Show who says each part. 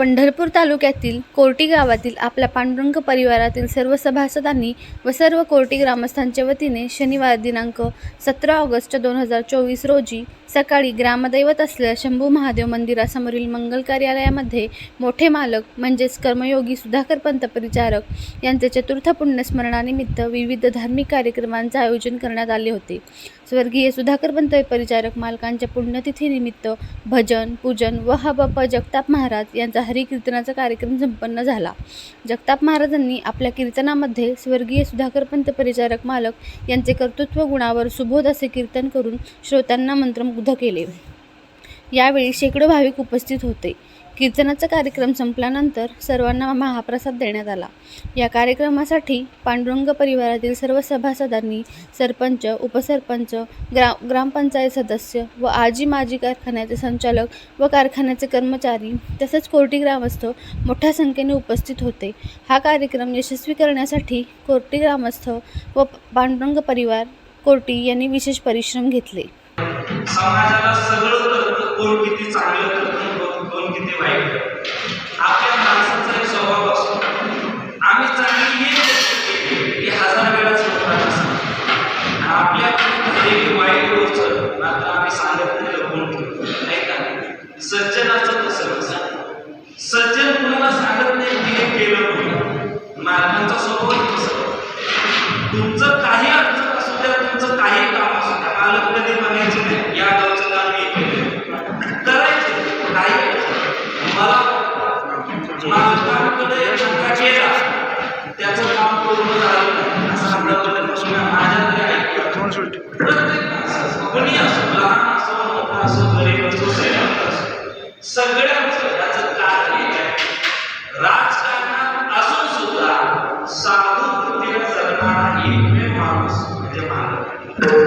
Speaker 1: पंढरपूर तालुक्यातील कोर्टी गावातील आपल्या पांडुरंग परिवारातील सर्व सभासदांनी व सर्व कोर्टी ग्रामस्थांच्या वतीने शनिवार दिनांक सतरा ऑगस्ट दोन हजार चोवीस रोजी सकाळी ग्रामदैवत असलेल्या शंभू महादेव मंदिरासमोरील मंगल कार्यालयामध्ये मोठे मालक म्हणजेच कर्मयोगी सुधाकर पंत परिचारक यांचे चतुर्थ पुण्यस्मरणानिमित्त विविध धार्मिक कार्यक्रमांचे आयोजन करण्यात आले होते. स्वर्गीय सुधाकर पंत परिचारक मालकांच्या पुण्यतिथीनिमित्त भजन पूजन व हबप जगताप महाराज यांचा हरिकीर्तनाचा कार्यक्रम संपन्न झाला. जगताप महाराजांनी आपल्या कीर्तनामध्ये स्वर्गीय सुधाकर पंत परिचारक मालक यांचे कर्तृत्व गुणावर सुबोध असे कीर्तन करून श्रोत्यांना मंत्रमुग्ध केले. यावेळी शेकडो भाविक उपस्थित होते. कीर्तनाचा कार्यक्रम संपल्यानंतर सर्वांना महाप्रसाद देण्यात आला. या कार्यक्रमासाठी पांडुरंग परिवारातील सर्व सभासदांनी सरपंच उपसरपंच ग्रा ग्रामपंचायत सदस्य व आजी माजी कारखान्याचे संचालक व कारखान्याचे कर्मचारी तसेच कोर्टी ग्रामस्थ मोठ्या संख्येने उपस्थित होते. हा कार्यक्रम यशस्वी करण्यासाठी कोर्टी ग्रामस्थ व पांडुरंग परिवार कोर्टी यांनी विशेष परिश्रम घेतले.
Speaker 2: समाजाला कोण किती चांगलं करतं कोण किती वाईट आपल्या माणसाचा एक स्वभाव असतो. आम्ही चांगली एक गोष्ट केली हजार वेळा स्वतः असतो आपल्याकडे झालेली वाईट गोष्ट मात्र आम्ही सांगत नाही लपवून ठेवतो नाही. का सज्जनाचं तसं सज्जन कुणाला सांगत नाही की हे केलं म्हणून. मालकांचा स्वभाव तसं. तुमचं काही अडचण असू द्या तुमचं काही काम असू द्या. मालक कधी म्हणायचं नाही. असो गरीब असो श्रीमंत असो सगळ्यांचं याचं कारण एक आहे. राजकारणात असून सुद्धा साधू वृत्तीने जगणारा एकमेव माणूस म्हणजे मालक